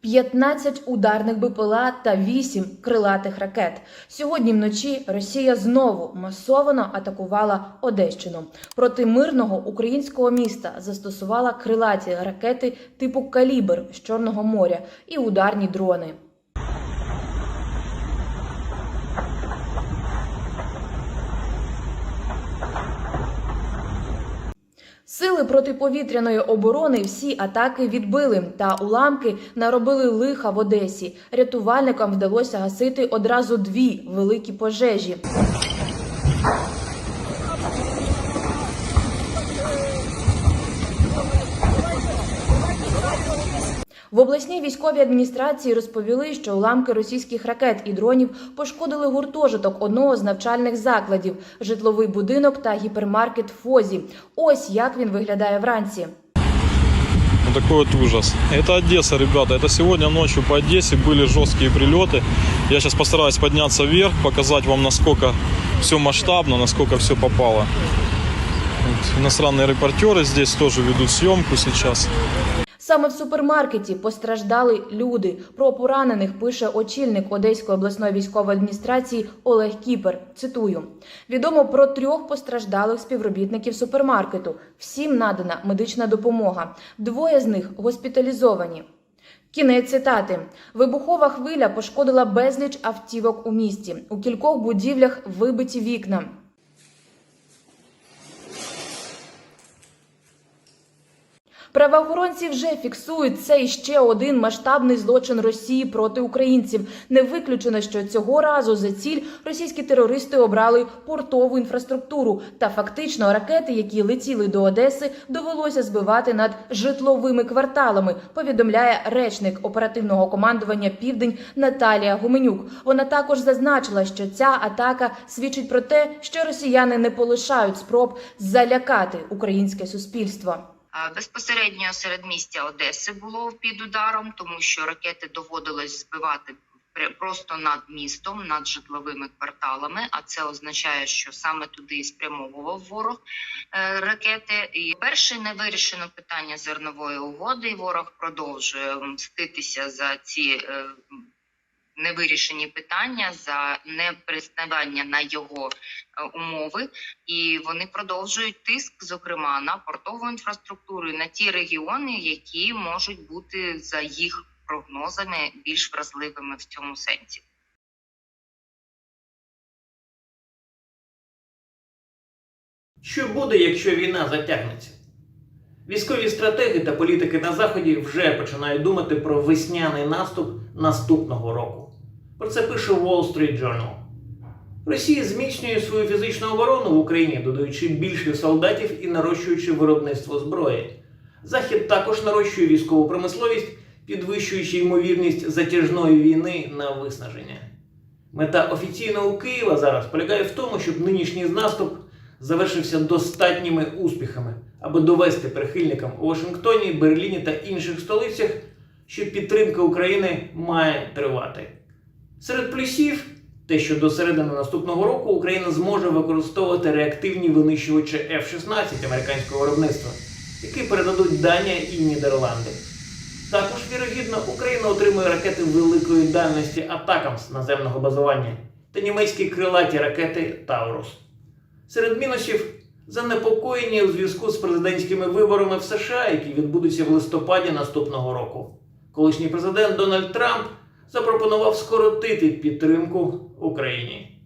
15 ударних БПЛА та 8 крилатих ракет. Сьогодні вночі Росія знову масовано атакувала Одещину. Проти мирного українського міста застосувала крилаті ракети типу Калібр з Чорного моря і ударні дрони. Сили протиповітряної оборони всі атаки відбили, та уламки наробили лиха в Одесі. Рятувальникам вдалося гасити одразу дві великі пожежі. В обласній військовій адміністрації розповіли, що уламки російських ракет і дронів пошкодили гуртожиток одного з навчальних закладів, житловий будинок та гіпермаркет Фозі. Ось як він виглядає вранці. Вот такой вот ужас. Это Одесса, ребята. Это сегодня ночью по Одессе были жесткие прилеты. Я сейчас постараюсь подняться вверх, показать вам, насколько все масштабно, насколько все попало. Вот Иностранные репортеры здесь тоже ведут съемку сейчас. Саме в супермаркеті постраждали люди. Про поранених пише очільник Одеської обласної військової адміністрації Олег Кіпер. Цитую: відомо про трьох постраждалих співробітників супермаркету. Всім надана медична допомога. Двоє з них госпіталізовані. Кінець цитати. Вибухова хвиля пошкодила безліч автівок у місті. У кількох будівлях вибиті вікна. Правоохоронці вже фіксують цей ще один масштабний злочин Росії проти українців. Не виключено, що цього разу за ціль російські терористи обрали портову інфраструктуру. Та фактично ракети, які летіли до Одеси, довелося збивати над житловими кварталами. Повідомляє речник оперативного командування Південь Наталія Гуменюк. Вона також зазначила, що ця атака свідчить про те, що росіяни не полишають спроб залякати українське суспільство. Безпосередньо середмістя Одеси було під ударом, тому що ракети доводилось збивати пр- просто над містом, над житловими кварталами. А це означає, що саме туди і спрямовував ворог е, ракети. І перше невирішено питання зернової угоди. І ворог продовжує мститися за ці. Невирішені питання за непризнавання на його е, умови, і вони продовжують тиск, зокрема на портову інфраструктуру і на ті регіони, які можуть бути за їх прогнозами більш вразливими в цьому сенсі. Що буде, якщо війна затягнеться? Військові стратеги та політики на Заході вже починають думати про весняний наступ наступного року. Про це пише Wall Street Journal. Росія зміцнює свою фізичну оборону в Україні, додаючи більше солдатів і нарощуючи виробництво зброї. Захід також нарощує військову промисловість, підвищуючи ймовірність затяжної війни на виснаження. Мета офіційного Києва зараз полягає в тому, щоб нинішній наступ завершився достатніми успіхами, аби довести прихильникам у Вашингтоні, Берліні та інших столицях, що підтримка України має тривати. Серед плюсів те, що до середини наступного року Україна зможе використовувати реактивні винищувачі F-16 американського виробництва, які передадуть Данія і Нідерланди. Також, вірогідно, Україна отримує ракети великої дальності Атакамс наземного базування та німецькі крилаті ракети Таурус. Серед мінусів занепокоєння у зв'язку з президентськими виборами в США, які відбудуться в листопаді наступного року. Колишній президент Дональд Трамп запропонував скоротити підтримку Україні.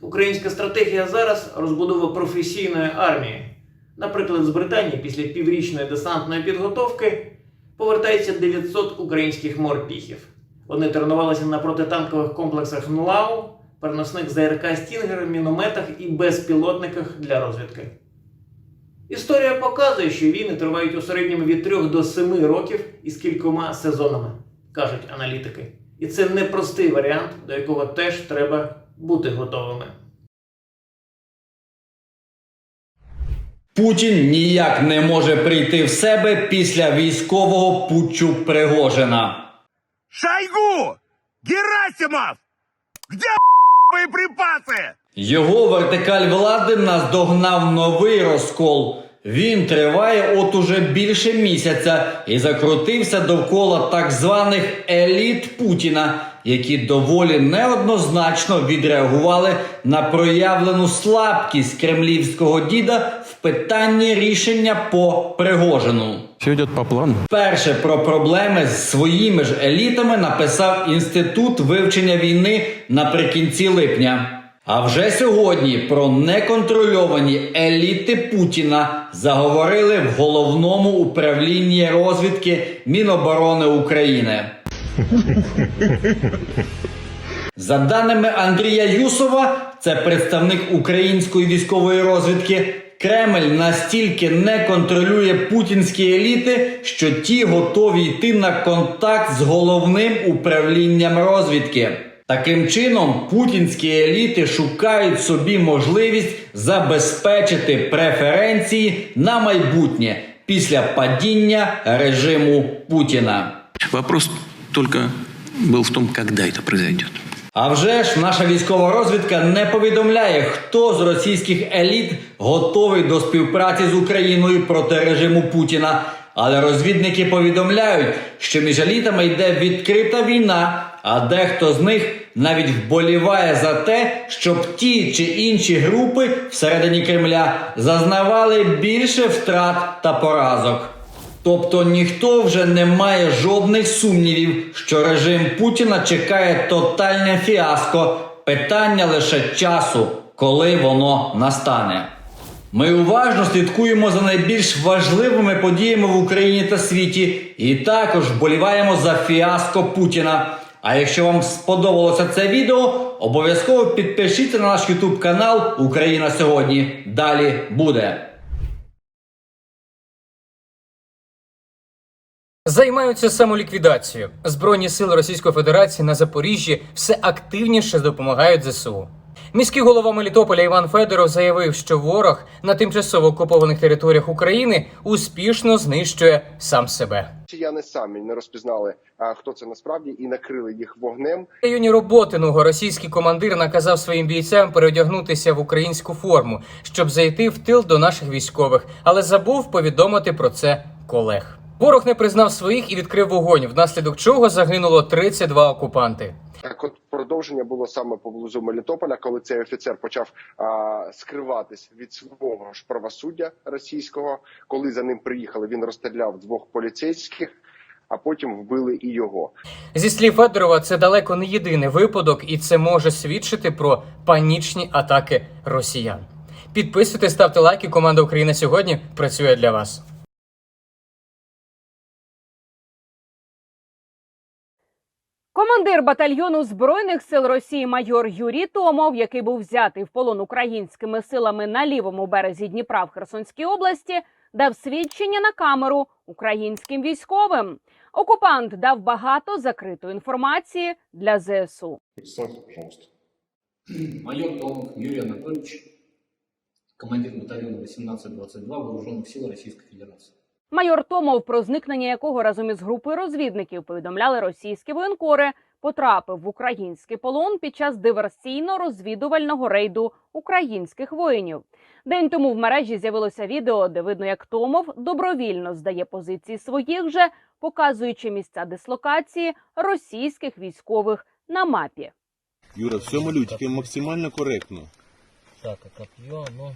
Українська стратегія зараз розбудова професійної армії. Наприклад, з Британії після піврічної десантної підготовки повертається 900 українських морпіхів. Вони тренувалися на протитанкових комплексах НЛАУ, переносних ЗРК Стінгер, мінометах і безпілотниках для розвідки. Історія показує, що війни тривають у середньому від 3 до 7 років із кількома сезонами, кажуть аналітики. І це непростий варіант, до якого теж треба бути готовими. Путін ніяк не може прийти в себе після військового путчу Пригожина. Шойгу! Герасимов! Где боеприпасы? Його вертикаль влади наздогнав новий розкол. Він триває от уже більше місяця і закрутився довкола так званих еліт Путіна, які доволі неоднозначно відреагували на проявлену слабкість кремлівського діда в питанні рішення по Пригожину. Все идет по плану. Перше про проблеми з своїми ж елітами написав інститут вивчення війни наприкінці липня. А вже сьогодні про неконтрольовані еліти Путіна заговорили в головному управлінні розвідки Міноборони України. За даними Андрія Юсова, це представник української військової розвідки. Кремль настільки не контролює путінські еліти, що ті готові йти на контакт з головним управлінням розвідки. Таким чином, путінські еліти шукають собі можливість забезпечити преференції на майбутнє після падіння режиму Путіна. Вопрос только был в том, когда это произойдет. А вже ж наша військова розвідка не повідомляє, хто з російських еліт готовий до співпраці з Україною проти режиму Путіна. Але розвідники повідомляють, що між елітами йде відкрита війна, а дехто з них навіть вболіває за те, щоб ті чи інші групи всередині Кремля зазнавали більше втрат та поразок. Тобто ніхто вже не має жодних сумнівів, що режим Путіна чекає тотальне фіаско. Питання лише часу, коли воно настане. Ми уважно слідкуємо за найбільш важливими подіями в Україні та світі, і також вболіваємо за фіаско Путіна. А якщо вам сподобалося це відео, обов'язково підпишіться на наш YouTube канал Україна сьогодні. Далі буде. Займаються самоліквідацією. Збройні сили Російської Федерації на Запоріжжі все активніше допомагають ЗСУ. Міський голова Мелітополя Іван Федоров заявив, що ворог на тимчасово окупованих територіях України успішно знищує сам себе. Росіяни самі не розпізнали, а, хто це насправді, і накрили їх вогнем. В районі Роботиного російський командир наказав своїм бійцям переодягнутися в українську форму, щоб зайти в тил до наших військових, але забув повідомити про це колег. Ворог не признав своїх і відкрив вогонь, внаслідок чого загинуло 32 окупанти. Так, от продовження було саме поблизу Мелітополя, коли цей офіцер почав а, скриватись від свого ж правосуддя російського. Коли за ним приїхали, він розстріляв двох поліцейських, а потім вбили і його. Зі слів Федорова, це далеко не єдиний випадок, і це може свідчити про панічні атаки росіян. Підписуйтесь, ставте лайки. Команда Україна сьогодні працює для вас. Командир батальйону збройних сил Росії майор Юрій Томов, який був взятий в полон українськими силами на лівому березі Дніпра в Херсонській області, дав свідчення на камеру українським військовим. Окупант дав багато закритої інформації для ЗСУ. Майор Томов Юрий Анатольевич, командир батальона 1822 Вооруженных сил Российской Федерации. Майор Томов, про зникнення якого разом із групою розвідників повідомляли російські воєнкори, потрапив в український полон під час диверсійно-розвідувального рейду українських воїнів. День тому в мережі з'явилося відео, де видно, як Томов добровільно здає позиції своїх же, показуючи місця дислокації російських військових на мапі. Юра, все малютики максимально коректно. Так, а копье, оно...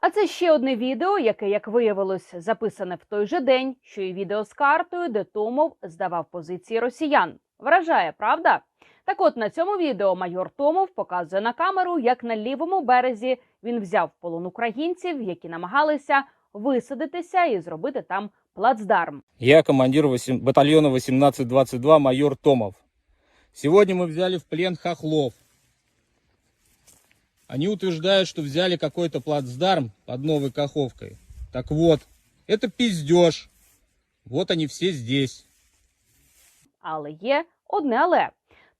А це ще одне відео, яке, як виявилось, записане в той же день, що і відео з картою, де Томов здавав позиції росіян. Вражає, правда? Так от на цьому відео майор Томов показує на камеру, як на лівому березі він взяв полон українців, які намагалися висадитися і зробити там плацдарм. Я командир батальона 1822 майор Томов. Сегодня мы взяли в плен хохлов. Они утверждают, что взяли какой-то плацдарм под Новой Каховкой. Так вот, это пиздеж. Вот они все здесь. Але є одне але.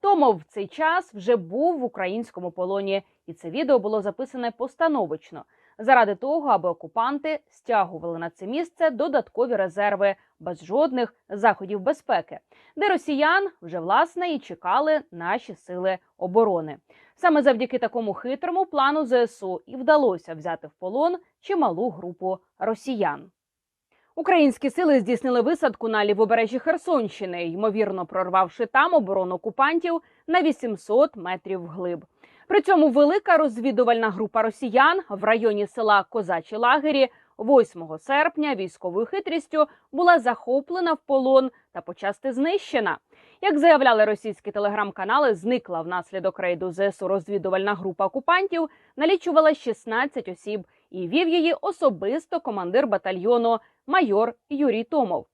Тому в цей час вже був в українському полоні, і це відео було записане постановочно. Заради того, аби окупанти стягували на це місце додаткові резерви без жодних заходів безпеки, де росіян вже власне і чекали наші сили оборони. Саме завдяки такому хитрому плану ЗСУ і вдалося взяти в полон чималу групу росіян. Українські сили здійснили висадку на лівобережжі Херсонщини, ймовірно прорвавши там оборону окупантів на 800 метрів вглиб. При цьому велика розвідувальна група росіян в районі села Козачі Лагері 8 серпня військовою хитрістю була захоплена в полон та почасти знищена. Як заявляли російські телеграм-канали, зникла внаслідок рейду ЗСУ розвідувальна група окупантів, налічувала 16 осіб і вів її особисто командир батальйону майор Юрій Томов.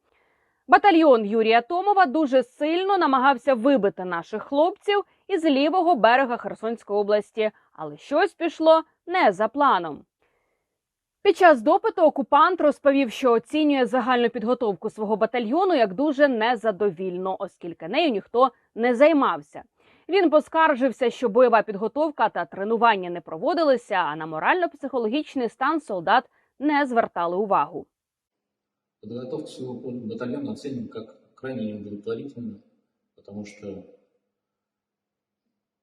Батальйон Юрія Томова дуже сильно намагався вибити наших хлопців із лівого берега Херсонської області, але щось пішло не за планом. Під час допиту окупант розповів, що оцінює загальну підготовку свого батальйону як дуже незадовільно, оскільки нею ніхто не займався. Він поскаржився, що бойова підготовка та тренування не проводилися, а на морально-психологічний стан солдат не звертали увагу. Подготовку своего батальона оценим как крайне неудовлетворительную, потому что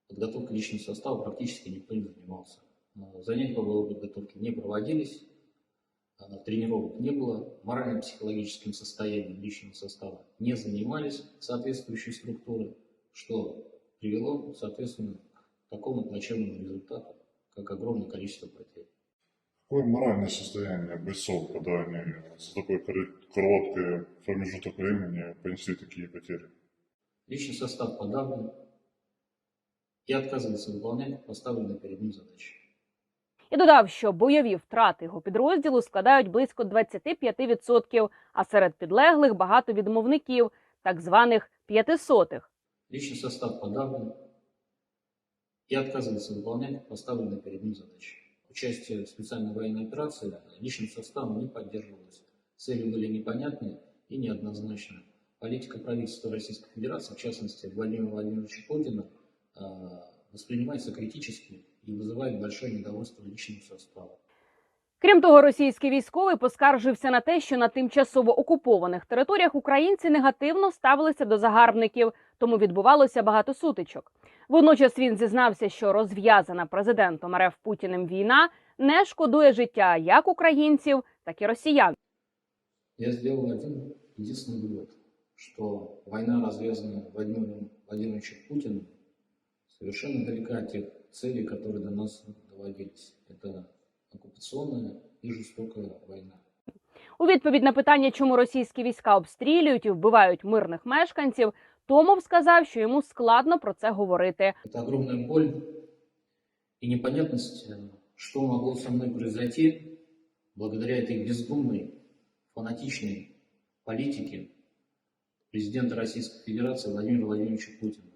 подготовкой личного состава практически никто не занимался. Занятия по подготовке не проводились, а тренировок не было, морально-психологическим состоянием личного состава не занимались соответствующие структуры, что привело, соответственно, к такому плачевному результату, как огромное количество потерь. Какое моральное состояние бойцов, когда они за такой кор- короткий промежуток времени понесли такие потери? Личный состав подавлен и отказывается выполнять поставленные перед ним задачи. І додав, що бойові втрати його підрозділу складають близько 25%, а серед підлеглих багато відмовників, так званих п'ятисотих. Личный состав подавлен и отказывается выполнять поставленные перед ним задачи. Участие в специальной военной операции личным составом не поддерживалось. Цели были непонятны и неоднозначны. Политика правительства Российской Федерации, в частности Владимира Владимировича Путина, э, воспринимается критически и вызывает большое недовольство личного состава. Крім того, російський військовий поскаржився на те, що на тимчасово окупованих територіях українці негативно ставилися до загарбників, тому відбувалося багато сутичок. Водночас він зізнався, що розв'язана президентом РФ Путіним війна не шкодує життя як українців, так і росіян. Я сделал один единственный вывод, что война, развязанная Владимиром Владимировичем Путиным, совершенно далека от тех целей, которые до нас доводились. Это оккупационная и жестокая война. У відповідь на питання, чому російські війська обстрілюють і вбивають мирних мешканців, Томов сказав, що йому складно про це говорити. Это огромная боль и непонятность, э, что могло со мной произойти благодаря этой бездумной, фанатичной политике президента Российской Федерации Владимира Владимировича Путина.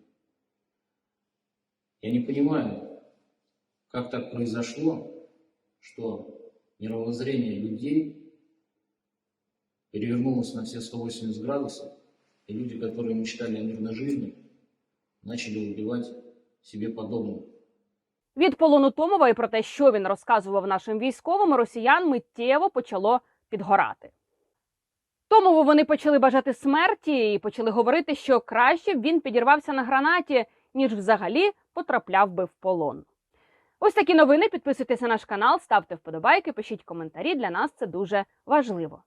Я не понимаю, как так произошло, что мировоззрение людей перевернулось на все 180 градусов, и люди, которые мечтали о мирной жизни, начали убивать себе подобных. Від полону Томова і про те, що він розказував нашим військовим, росіян миттєво почало підгорати. Томову вони почали бажати смерті і почали говорити, що краще б він підірвався на гранаті, ніж взагалі потрапляв би в полон. Ось такі новини. Підписуйтесь на наш канал, ставте вподобайки, пишіть коментарі. Для нас це дуже важливо.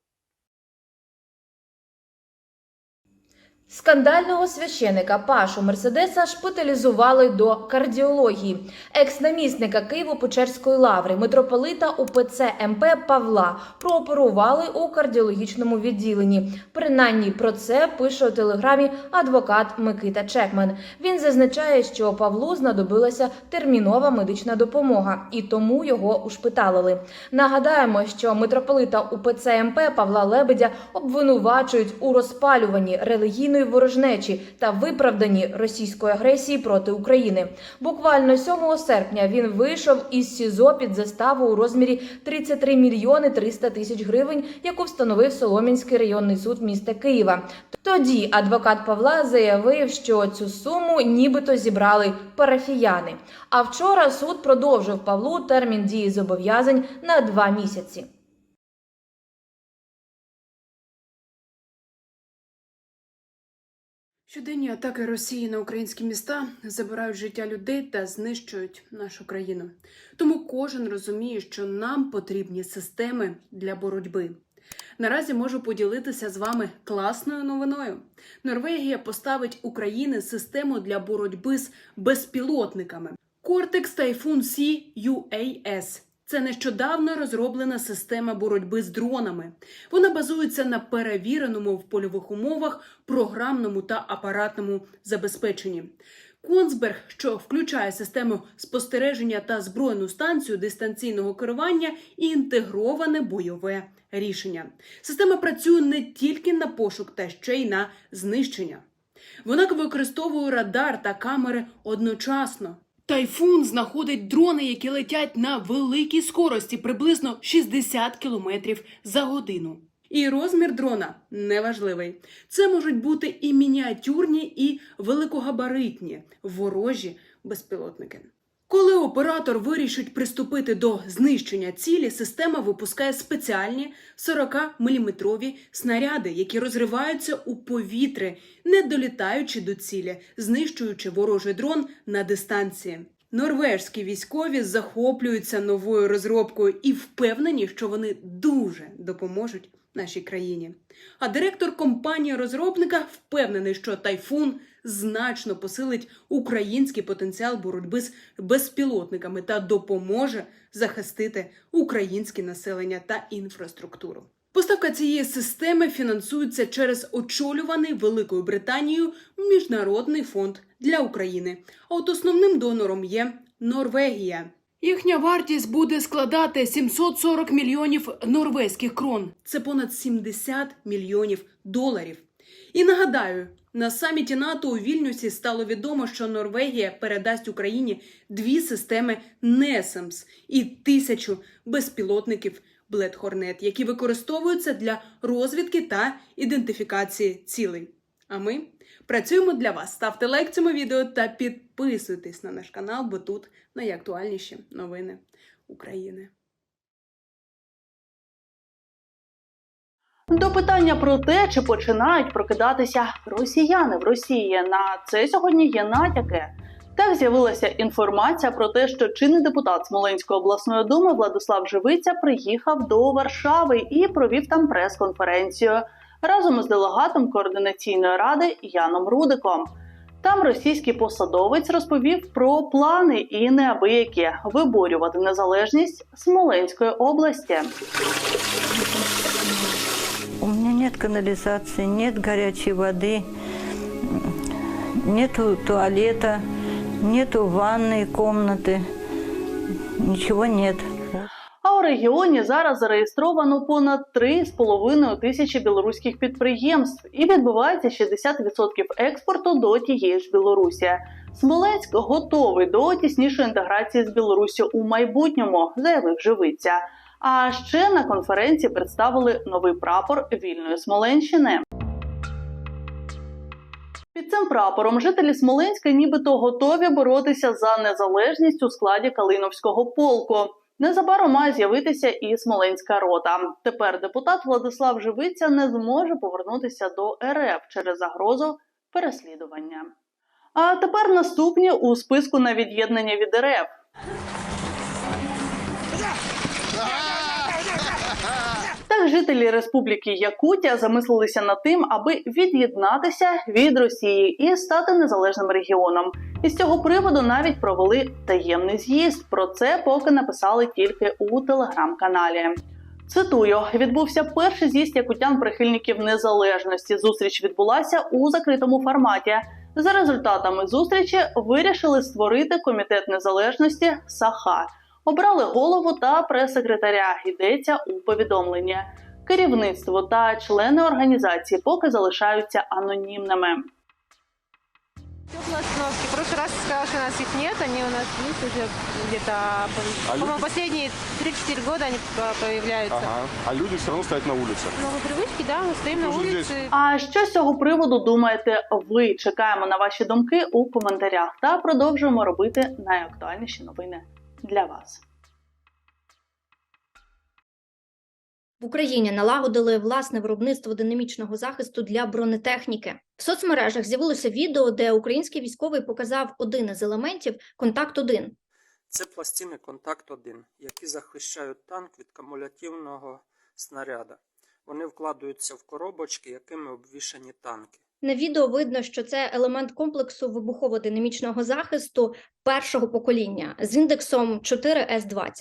Скандального священика Пашу Мерседеса шпиталізували до кардіології. Екс-намісника Києво-Печерської лаври митрополита УПЦ МП Павла прооперували у кардіологічному відділенні. Принаймні про це пише у телеграмі адвокат Микита Чекмен. Він зазначає, що Павлу знадобилася термінова медична допомога, і тому його ушпиталили. Нагадаємо, що митрополита УПЦ МП Павла Лебедя обвинувачують у розпалюванні релігійної ворожнечі та виправдані російської агресії проти України. Буквально 7 серпня він вийшов із СІЗО під заставу у розмірі 33 мільйони 300 тисяч гривень, яку встановив Солом'янський районний суд міста Києва. Тоді адвокат Павла заявив, що цю суму нібито зібрали парафіяни. А вчора суд продовжив Павлу термін дії зобов'язань на два місяці. Щоденні атаки Росії на українські міста забирають життя людей та знищують нашу країну. Тому кожен розуміє, що нам потрібні системи для боротьби. Наразі можу поділитися з вами класною новиною. Норвегія поставить Україні систему для боротьби з безпілотниками. Cortex Typhoon C UAS. Це нещодавно розроблена система боротьби з дронами. Вона базується на перевіреному в польових умовах програмному та апаратному забезпеченні. Консберг, що включає систему спостереження та збройну станцію дистанційного керування і інтегроване бойове рішення. Система працює не тільки на пошук, та ще й на знищення. Вона використовує радар та камери одночасно. Тайфун знаходить дрони, які летять на великій скорості, приблизно 60 км за годину. І розмір дрона неважливий. Це можуть бути і мініатюрні, і великогабаритні ворожі безпілотники. Коли оператор вирішить приступити до знищення цілі, система випускає спеціальні 40-мм снаряди, які розриваються у повітрі, не долітаючи до цілі, знищуючи ворожий дрон на дистанції. Норвежські військові захоплюються новою розробкою і впевнені, що вони дуже допоможуть нашій країні. А директор компанії розробника впевнений, що тайфун значно посилить український потенціал боротьби з безпілотниками та допоможе захистити українське населення та інфраструктуру. Поставка цієї системи фінансується через очолюваний Великою Британією міжнародний фонд для України. А от основним донором є Норвегія. Їхня вартість буде складати 740 мільйонів норвезьких крон. Це понад 70 мільйонів доларів. І нагадаю, на саміті НАТО у Вільнюсі стало відомо, що Норвегія передасть Україні дві системи NESAMS і тисячу безпілотників Hornet, які використовуються для розвідки та ідентифікації цілей. А ми працюємо для вас. Ставте лайк цьому відео та підписуйтесь на наш канал, бо тут найактуальніші новини України. До питання про те, чи починають прокидатися росіяни в Росії. На це сьогодні є натяки. Так з'явилася інформація про те, що чинний депутат Смоленської обласної думи Владислав Живиця приїхав до Варшави і провів там прес-конференцію разом із делегатом координаційної ради Яном Рудиком. Там російський посадовець розповів про плани і неабиякі виборювати незалежність Смоленської області. У меня нет канализации, нет горячей воды, нету туалета, нету ванной комнаты, ничего нет. А у регіоні зараз зареєстровано понад 3,5 тисячі білоруських підприємств і відбувається 60% експорту до тієї ж Білорусі. Смоленськ готовий до тіснішої інтеграції з Білоруссю у майбутньому, заявив Живиця. А ще на конференції представили новий прапор вільної Смоленщини. Під цим прапором жителі Смоленська нібито готові боротися за незалежність у складі Калиновського полку. Незабаром має з'явитися і Смоленська рота. Тепер депутат Владислав Живиця не зможе повернутися до РФ через загрозу переслідування. А тепер наступні у списку на від'єднання від РФ. Жителі Республіки Якутія замислилися над тим, аби від'єднатися від Росії і стати незалежним регіоном. І з цього приводу навіть провели таємний з'їзд. Про це поки написали тільки у телеграм-каналі. Цитую: відбувся перший з'їзд якутян прихильників незалежності. Зустріч відбулася у закритому форматі. За результатами зустрічі вирішили створити комітет незалежності Саха Обрали голову та прес-секретаря. Йдеться у повідомленні. Керівництво та члени організації поки залишаються анонімними. Теплые остановки. В прошлый раз сказала, что у нас их нет, они у нас есть уже где-то, по- по-моему, последние 3-4 года они по- появляются. А люди все равно стоят на улице. Новые привычки, да, мы стоим на Тоже улице. А що з цього приводу думаєте ви? Чекаємо на ваші думки у коментарях та продовжуємо робити найактуальніші новини для вас. В Україні налагодили власне виробництво динамічного захисту для бронетехніки. В соцмережах з'явилося відео, де український військовий показав один із елементів контакт 1 Це пластини контакт 1 які захищають танк від кумулятивного снаряда. Вони вкладаються в коробочки, якими обвішані танки. На відео видно, що це елемент комплексу вибухово-динамічного захисту першого покоління з індексом 4С20.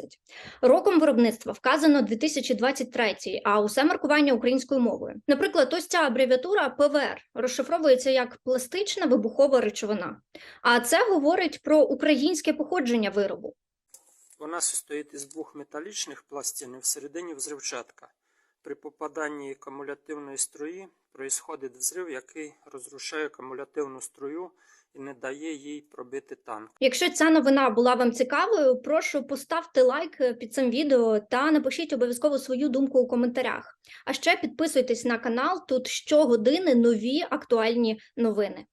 Роком виробництва вказано 2023, а усе маркування українською мовою. Наприклад, ось ця абревіатура ПВР розшифровується як пластична вибухова речовина. А це говорить про українське походження виробу. Вона состоїть із двох металічних пластин і всередині взривчатка. При попаданні кумулятивної струї происходить взрив, який розрушає кумулятивну струю і не дає їй пробити танк. Якщо ця новина була вам цікавою, прошу поставте лайк е, під цим відео та напишіть обов'язково свою думку у коментарях. А ще підписуйтесь на канал. Тут щогодини нові актуальні новини.